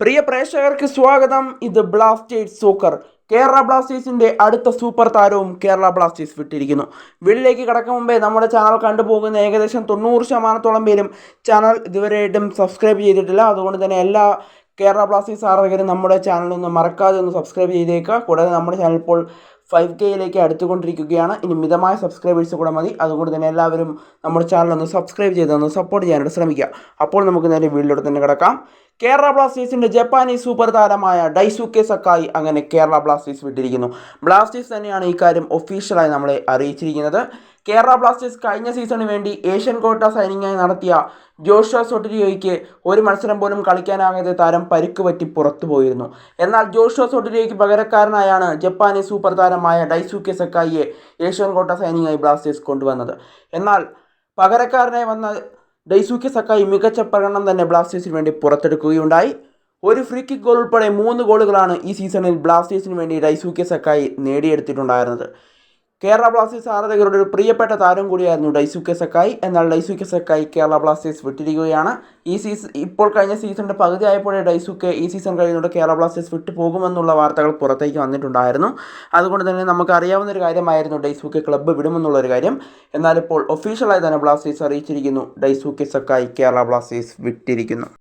പ്രിയ പ്രേക്ഷകർക്ക് സ്വാഗതം. ഇത് ബ്ലാസ്റ്റേഴ്സ് സൂക്കർ കേരള ബ്ലാസ്റ്റേഴ്സിന്റെ അടുത്ത സൂപ്പർ താരവും കേരള ബ്ലാസ്റ്റേഴ്സ് വിട്ടിരിക്കുന്നു. വീട്ടിലേക്ക് കടക്കും മുമ്പേ നമ്മുടെ ചാനൽ കണ്ടുപോകുന്ന ഏകദേശം തൊണ്ണൂറ് ശതമാനത്തോളം പേരും ചാനൽ ഇതുവരെയായിട്ടും സബ്സ്ക്രൈബ് ചെയ്തിട്ടില്ല. അതുകൊണ്ട് തന്നെ എല്ലാ കേരള ബ്ലാസ്റ്റേഴ്സ് ആരാധകരും നമ്മുടെ ചാനൽ ഒന്ന് മറക്കാതെ ഒന്ന് സബ്സ്ക്രൈബ് ചെയ്തേക്കുക. കൂടാതെ നമ്മുടെ ചാനൽ ഇപ്പോൾ ഫൈവ് കെയിലേക്ക് അടുത്തുകൊണ്ടിരിക്കുകയാണ്. ഇനി മിതമായ സബ്സ്ക്രൈബേഴ്സ് കൂടെ മതി. അതുകൊണ്ട് തന്നെ എല്ലാവരും നമ്മുടെ ചാനൽ ഒന്ന് സബ്സ്ക്രൈബ് ചെയ്ത് ഒന്ന് സപ്പോർട്ട് ചെയ്യാനായിട്ട് ശ്രമിക്കുക. അപ്പോൾ നമുക്ക് നേരെ വീട്ടിലോട്ട് തന്നെ കിടക്കാം. കേരള ബ്ലാസ്റ്റേഴ്സിന്റെ ജപ്പാനീസ് സൂപ്പർ താരമായ ഡൈസുക്കെ സക്കായി അങ്ങനെ കേരള ബ്ലാസ്റ്റേഴ്സ് വിട്ടിരിക്കുന്നു. ബ്ലാസ്റ്റേഴ്സ് തന്നെയാണ് ഈ കാര്യം ഒഫീഷ്യലായി നമ്മളെ അറിയിച്ചിരിക്കുന്നത്. കേരള ബ്ലാസ്റ്റേഴ്സ് കഴിഞ്ഞ സീസണിന് വേണ്ടി ഏഷ്യൻ കോട്ട സൈനിങ്ങായി നടത്തിയ ജോഷ സൊട്ടിരിയോയ്ക്ക് ഒരു മത്സരം പോലും കളിക്കാനാകാതെ താരം പരുക്ക് പറ്റി പുറത്തു പോയിരുന്നു. എന്നാൽ ജോഷ സൊട്ടിരിയോയ്ക്ക് പകരക്കാരനായാണ് ജപ്പാനീസ് സൂപ്പർ താരമായ ഡൈസൂക്കെ സക്കായിയെ ഏഷ്യൻ കോട്ട സൈനിങ്ങായി ബ്ലാസ്റ്റേഴ്സ് കൊണ്ടുവന്നത്. എന്നാൽ പകരക്കാരനായി വന്ന ഡൈസൂക്കെ സക്കായി മികച്ച പ്രകടനം തന്നെ ബ്ലാസ്റ്റേഴ്സിന് വേണ്ടി പുറത്തെടുക്കുകയുണ്ടായി. ഒരു ഫ്രീ കിക്ക് ഗോൾ ഉൾപ്പെടെ മൂന്ന് ഗോളുകളാണ് ഈ സീസണിൽ ബ്ലാസ്റ്റേഴ്സിന് വേണ്ടി ഡൈസൂക്കെ സക്കായി നേടിയെടുത്തിട്ടുണ്ടായിരുന്നത്. കേരള ബ്ലാസ്റ്റേഴ്സ് ആരാധകരുടെ ഒരു പ്രിയപ്പെട്ട താരം കൂടിയായിരുന്നു ഡൈസുക്കെ സക്കായി. എന്നാൽ ഡൈസുക്കെ സക്കായി കേരള ബ്ലാസ്റ്റേഴ്സ് വിട്ടിരിക്കുകയാണ്. ഈ സീസൺ ഇപ്പോൾ കഴിഞ്ഞ സീസണിന്റെ പകുതി ആയപ്പോഴേ ഡൈസുക്കെ ഈ സീസൺ കഴിയുന്നതോടെ കേരള ബ്ലാസ്റ്റേഴ്സ് വിട്ടു പോകുമെന്നുള്ള വാർത്തകൾ പുറത്തേക്ക് വന്നിട്ടുണ്ടായിരുന്നു. അതുകൊണ്ട് തന്നെ നമുക്ക് അറിയാവുന്ന ഒരു കാര്യമായിരുന്നു ഡൈസുക്കെ ക്ലബ്ബ് വിടുമെന്നുള്ള ഒരു കാര്യം. എന്നാൽ ഇപ്പോൾ ഒഫീഷ്യലായി തന്നെ ബ്ലാസ്റ്റേഴ്സ് അറിയിച്ചിരിക്കുന്നു ഡൈസുക്കെ സക്കായി കേരള ബ്ലാസ്റ്റേഴ്സ് വിട്ടിരിക്കുന്നു.